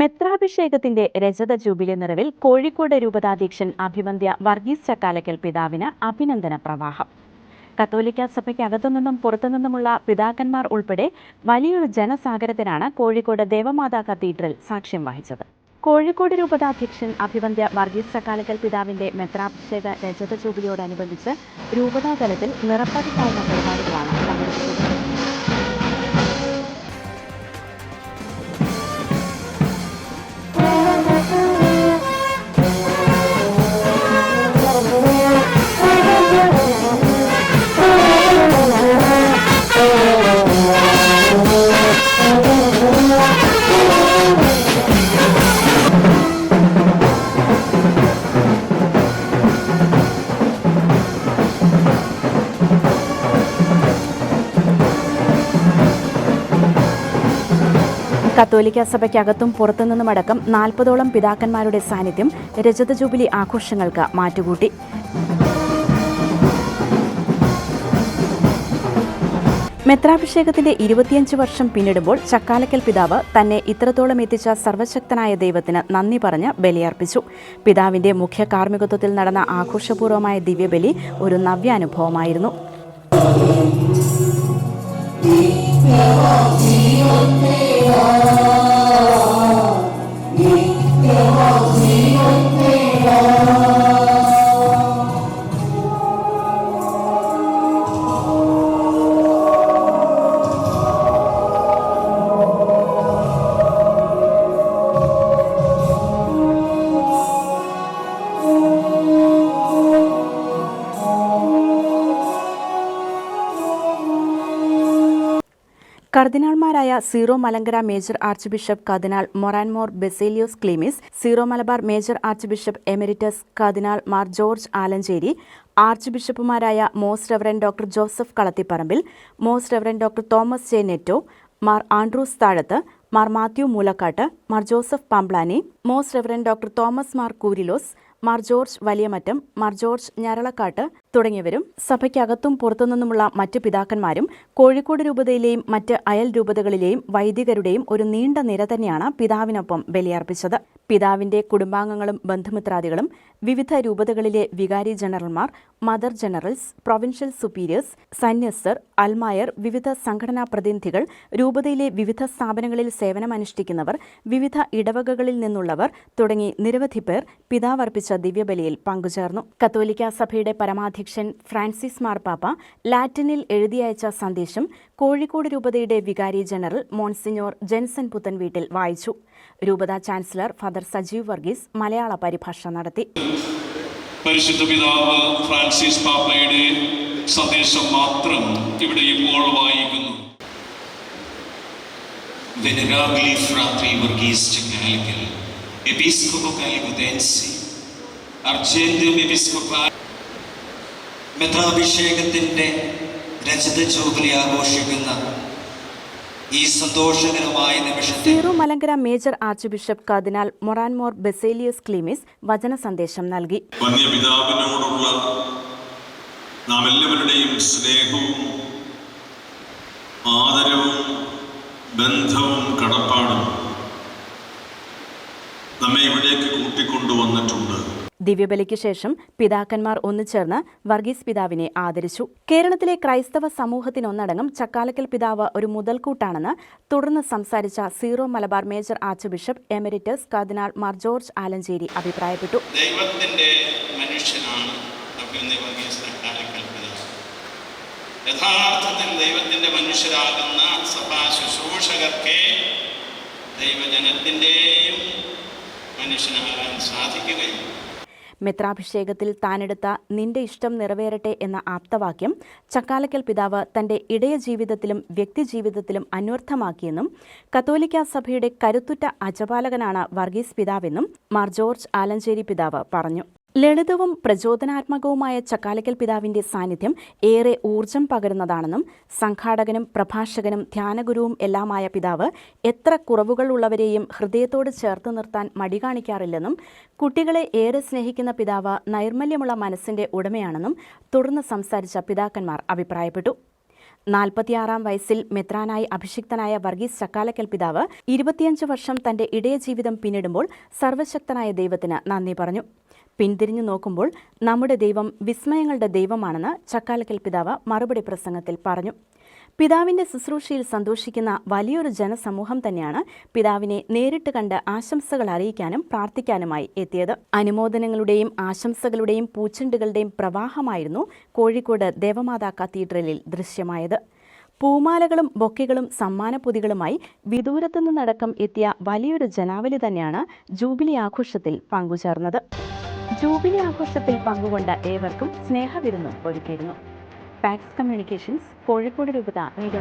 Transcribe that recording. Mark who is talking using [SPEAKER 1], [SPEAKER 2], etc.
[SPEAKER 1] മെത്രാഭിഷേകത്തിന്റെ രജത ജൂബിലി നിറവിൽ കോഴിക്കോട് രൂപതാധ്യക്ഷൻ അഭിവന്ദ്യ വർഗീസ് ചക്കാലക്കൽ പിതാവിന് അഭിനന്ദന പ്രവാഹം. കത്തോലിക്ക സഭയ്ക്ക് അകത്തുനിന്നും പുറത്തുനിന്നുമുള്ള പിതാക്കന്മാർ ഉൾപ്പെടെ വലിയൊരു ജനസാഗരത്തിനാണ് കോഴിക്കോട് ദേവമാതാ കത്തീഡ്രൽ സാക്ഷ്യം വഹിച്ചത്. കോഴിക്കോട് രൂപതാധ്യക്ഷൻ അഭിവന്ദ്യ വർഗീസ് ചക്കാലക്കൽ പിതാവിന്റെ മെത്രാഭിഷേക രജത ജൂബിലിയോടനുബന്ധിച്ച് രൂപതാതലത്തിൽ നിറപ്പതിപ്പാവുന്ന പരിപാടികളാണ് സംഘടിപ്പിച്ചത് കത്തോലിക്ക സഭയ്ക്കകത്തും പുറത്തുനിന്നുമടക്കം നാൽപ്പതോളം പിതാക്കന്മാരുടെ സാന്നിധ്യം രജത ജൂബിലി ആഘോഷങ്ങൾക്ക് മാറ്റുകൂട്ടി. മെത്രാഭിഷേകത്തിന്റെ ഇരുപത്തിയഞ്ച് വർഷം പിന്നിടുമ്പോൾ ചക്കാലക്കൽ പിതാവ് തന്നെ ഇത്രത്തോളം എത്തിച്ച സർവശക്തനായ ദൈവത്തിന് നന്ദി പറഞ്ഞ് ബലിയർപ്പിച്ചു. പിതാവിന്റെ മുഖ്യ കാർമ്മികത്വത്തിൽ നടന്ന ആഘോഷപൂർവമായ ദിവ്യബലി ഒരു നവ്യാനുഭവമായിരുന്നു Senhor, me derrote, Senhor. കർദിനാൾമാരായ Syro Malankara major archbishop cardinal Moranmor Baselios Cleemis Syro Malabar major archbishop emeritus cardinal Mar George Alencherry arch ബിഷപ്പുമാരായ most reverend doctor Joseph Kalathiparambil most reverend doctor Thomas J Netto Mar Andrews Thazhath Mar Mathew Moolakkattu Mar Joseph Pamplany most reverend doctor Thomas Mar Koorilos Mar George Valiyamattam Mar George Njaralakatt തുടങ്ങിയവരും സഭയ്ക്കകത്തും പുറത്തുനിന്നുമുള്ള മറ്റ് പിതാക്കന്മാരും കോഴിക്കോട് രൂപതയിലെയും മറ്റ് അയൽ രൂപതകളിലെയും വൈദികരുടെയും ഒരു നീണ്ട നിര തന്നെയാണ് പിതാവിനൊപ്പം ബലിയർപ്പിച്ചത്. പിതാവിന്റെ കുടുംബാംഗങ്ങളും ബന്ധുമിത്രാദികളും വിവിധ രൂപതകളിലെ വികാരി ജനറൽമാർ മദർ ജനറൽസ് പ്രൊവിൻഷ്യൽ സുപ്പീരിയേഴ്സ് സന്യസ്തർ അൽമായർ വിവിധ സംഘടനാ പ്രതിനിധികൾ രൂപതയിലെ വിവിധ സ്ഥാപനങ്ങളിൽ സേവനമനുഷ്ഠിക്കുന്നവർ വിവിധ ഇടവകകളിൽ നിന്നുള്ളവർ തുടങ്ങി നിരവധി പേർ പിതാവർപ്പിച്ച ദിവ്യബലിയിൽ പങ്കുചേർന്നു. കത്തോലിക്ക സഭയുടെ പരമാധ്യക്ഷൻ ഫ്രാൻസിസ് മാർപ്പാപ്പ ലാറ്റിനിൽ എഴുതിയയച്ച സന്ദേശം കോഴിക്കോട് രൂപതയുടെ വികാരി ജനറൽ മോൺസിഞ്ഞോർ ജെൻസൺ പുത്തൻവീട്ടിൽ വായിച്ചു. രൂപത ചാൻസലർ ഫാദർ സജീവ് വർഗീസ് മലയാള പരിഭാഷ നടത്തി.
[SPEAKER 2] പരിശുദ്ധ പിതാവ് ഫ്രാൻസിസ് പാപ്പയുടെ സന്ദേശം മാത്രം ഇവിടെ ഇപ്പോൾ വായിക്കുന്നു.
[SPEAKER 3] Venerabili fratri Episcopo Episcopal മെത്രാഭിഷേകത്തിന്റെ രജത ജൂബിലി ആഘോഷിക്കുന്ന ഈ സന്തോഷകരമായ നിമിഷത്തിൽ
[SPEAKER 1] Syro Malankara major archbishop cardinal Moranmor Baselios Cleemis വചന സന്ദേശം നൽകി.
[SPEAKER 2] വന്യപിതാവിനോടുള്ള നാം എല്ലാവരുടെയും സ്നേഹവും ആദരവും ബന്ധവും കടപ്പാടും
[SPEAKER 1] ദിവ്യബലിക്ക് ശേഷം പിതാക്കന്മാർ ഒന്നുചേർന്ന് വർഗീസ് പിതാവിനെ ആദരിച്ചു. കേരളത്തിലെ ക്രൈസ്തവ സമൂഹത്തിനൊന്നടങ്കം ചക്കാലക്കൽ പിതാവ് ഒരു മുതൽക്കൂട്ടാണെന്ന് തുടർന്ന് സംസാരിച്ച Syro Malabar major archbishop emeritus cardinal Mar George Alencherry അഭിപ്രായപ്പെട്ടു.
[SPEAKER 4] ദൈവത്തിന്റെ മനുഷ്യനാണ് യഥാർത്ഥത്തിൽ ദൈവത്തിന്റെ മനുഷ്യരാകുന്ന സഭാ ശുശ്രൂഷകർക്ക് ദൈവജനത്തിന്റെയും മനുഷ്യനാകാൻ സാധിക്കുകയും
[SPEAKER 1] മെത്രാഭിഷേകത്തിൽ താനെടുത്ത നിന്റെ ഇഷ്ടം നിറവേറട്ടെ എന്ന ആപ്തവാക്യം ചക്കാലക്കൽ പിതാവ് തന്റെ ഇടയ ജീവിതത്തിലും വ്യക്തിജീവിതത്തിലും അന്വർത്ഥമാക്കിയെന്നും കത്തോലിക്ക സഭയുടെ കരുത്തുറ്റ അജപാലകനാണ് വർഗീസ് പിതാവെന്നും മാർ ജോർജ് ആലഞ്ചേരി പിതാവ് പറഞ്ഞു. ലളിതവും പ്രചോദനാത്മകവുമായ ചക്കാലക്കൽ പിതാവിന്റെ സാന്നിധ്യം ഏറെ ഊർജം പകരുന്നതാണെന്നും സംഘാടകനും പ്രഭാഷകനും ധ്യാനഗുരുവും എല്ലാമായ പിതാവ് എത്ര കുറവുകൾ ഉള്ളവരെയും ഹൃദയത്തോട് ചേർത്ത് നിർത്താൻ മടി കാണിക്കാറില്ലെന്നും കുട്ടികളെ ഏറെ സ്നേഹിക്കുന്ന പിതാവ് നൈർമല്യമുള്ള മനസ്സിന്റെ ഉടമയാണെന്നും തുടർന്ന് സംസാരിച്ച പിതാക്കന്മാർ അഭിപ്രായപ്പെട്ടു. നാൽപ്പത്തിയാറാം വയസ്സിൽ മെത്രാനായി അഭിഷിക്തനായ വർഗീസ് ചക്കാലക്കൽ പിതാവ് ഇരുപത്തിയഞ്ച് വർഷം തന്റെ ഇടയ ജീവിതം പിന്നിടുമ്പോൾ സർവശക്തനായ ദൈവത്തിന് നന്ദി പറഞ്ഞു. പിന്തിരിഞ്ഞു നോക്കുമ്പോൾ നമ്മുടെ ദൈവം വിസ്മയങ്ങളുടെ ദൈവമാണെന്ന് ചക്കാലക്കൽ പിതാവ് മറുപടി പ്രസംഗത്തിൽ പറഞ്ഞു. പിതാവിന്റെ ശുശ്രൂഷയിൽ സന്തോഷിക്കുന്ന വലിയൊരു ജനസമൂഹം തന്നെയാണ് പിതാവിനെ നേരിട്ട് കണ്ട് ആശംസകൾ അറിയിക്കാനും പ്രാർത്ഥിക്കാനുമായി എത്തിയത്. അനുമോദനങ്ങളുടെയും ആശംസകളുടെയും പൂച്ചെണ്ടുകളുടെയും പ്രവാഹമായിരുന്നു കോഴിക്കോട് ദേവമാതാ കത്തീഡ്രലിൽ ദൃശ്യമായത്. പൂമാലകളും ബൊക്കെകളും സമ്മാനപ്പൊതികളുമായി വിദൂരത്തുനിന്നടക്കം എത്തിയ വലിയൊരു ജനാവലി തന്നെയാണ് ജൂബിലി ആഘോഷത്തിൽ പങ്കുചേർന്നത്. ജൂബിലി ആഘോഷത്തിൽ പങ്കുകൊണ്ട ഏവർക്കും സ്നേഹവിരുന്നും ഒരുക്കിയിരുന്നു. പാക്സ് കമ്മ്യൂണിക്കേഷൻസ് കോഴിക്കോട് രൂപത മീഡിയ